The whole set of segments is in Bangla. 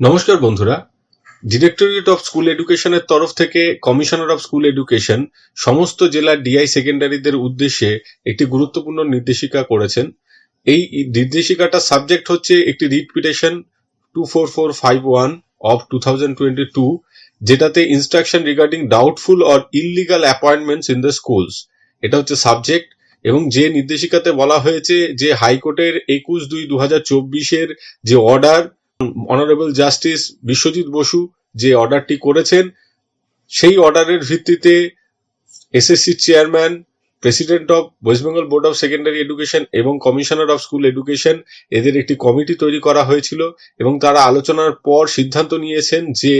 নমস্কার বন্ধুরা। ডিরেক্টরেট অফ স্কুল এডুকেশনের তরফ থেকে কমিশনার অফ স্কুল এডুকেশন সমস্ত জেলার ডিআই সেকেন্ডারিদের উদ্দেশ্যে একটি গুরুত্বপূর্ণ নির্দেশিকা করেছেন। এই নির্দেশিকাটার সাবজেক্ট হচ্ছে একটি writ petition two four four five one of two thousand twenty two যেটাতে instruction regarding doubtful or illegal appointments in the schools এটা হচ্ছে সাবজেক্ট এবং যে নির্দেশিকাতে বলা হয়েছে যে হাইকোর্টের একুশ দুই দু হাজার চব্বিশের যে order honourable justice Biswajit Basu যে অর্ডারটি করেছেন, সেই অর্ডারের ভিত্তিতে SSC chairman president of West Bengal board of secondary education এবং কমিশনার অফ স্কুল এডুকেশন এদের একটি কমিটি তৈরি করা হয়েছিল এবং তারা আলোচনার পর সিদ্ধান্ত নিয়েছেন যে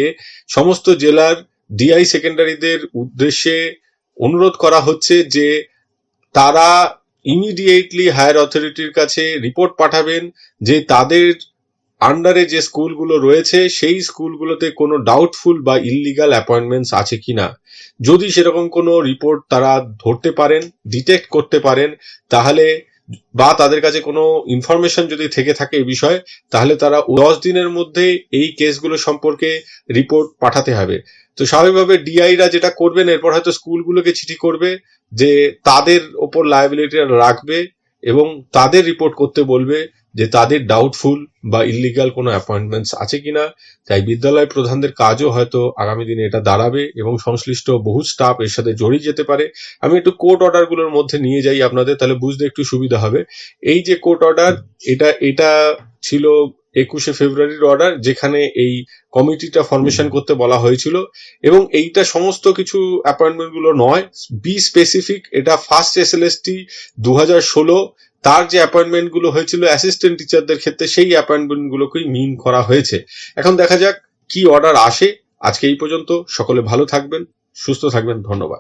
সমস্ত জেলার ডিআই সেকেন্ডারিদের উদ্দেশ্যে অনুরোধ করা হচ্ছে যে তারা ইমিডিয়েটলি হায়ার অথরিটির কাছে রিপোর্ট পাঠাবেন যে তাদের আন্ডারে যে স্কুলগুলো রয়েছে, সেই স্কুলগুলোতে কোনো ডাউটফুল বা ইললিগাল অ্যাপয়েন্টমেন্টস আছে কিনা? যদি সেরকম কোনো রিপোর্ট তারা ধরতে পারেন ডিটেক্ট করতে পারেন, তাহলে বা তাদের কাছে কোনো ইনফরমেশন যদি থেকে থাকে এই বিষয়ে, তাহলে তারা দশ দিনের মধ্যে এই কেসগুলো সম্পর্কে রিপোর্ট পাঠাতে হবে। তো স্বাভাবিকভাবে ডিআইরা যেটা করবেন, এরপর হয়তো স্কুলগুলোকে চিঠি করবে যে তাদের ওপর লায়াবিলিটি রাখবে। এবং তাদের রিপোর্ট করতে বলবে যে তাদের ডাউটফুল বা ইলিগাল কোনো অ্যাপয়েন্টমেন্টস আছে কিনা। তাই বিদ্যালয় প্রধানদের কাজও হয়তো আগামী দিনে এটা দাঁড়াবে এবং সংশ্লিষ্ট বহু স্টাফ এর সাথে জড়িয়ে যেতে পারে। আমি একটু কোর্ট অর্ডারগুলোর মধ্যে নিয়ে যাই আপনাদের, তাহলে বুঝতে একটু সুবিধা হবে। এই যে কোর্ট অর্ডার এটা এটা ছিল একুশে ফেব্রুয়ারির অর্ডার যেখানে এই কমিটিটা ফরমেশন করতে বলা হয়েছিল। এবং এইটা সমস্ত কিছু অ্যাপয়েন্টমেন্টগুলো নয়। বি স্পেসিফিক এটা first S L S T দু হাজার ষোলো। তার যে অ্যাপয়েন্টমেন্টগুলো হয়েছিল অ্যাসিস্ট্যান্ট টিচারদের ক্ষেত্রে, সেই অ্যাপয়েন্টমেন্ট গুলোকেই মিন করা হয়েছে। এখন দেখা যাক কি অর্ডার আসে। আজকে এই পর্যন্ত। সকলে ভালো থাকবেন, সুস্থ থাকবেন। ধন্যবাদ।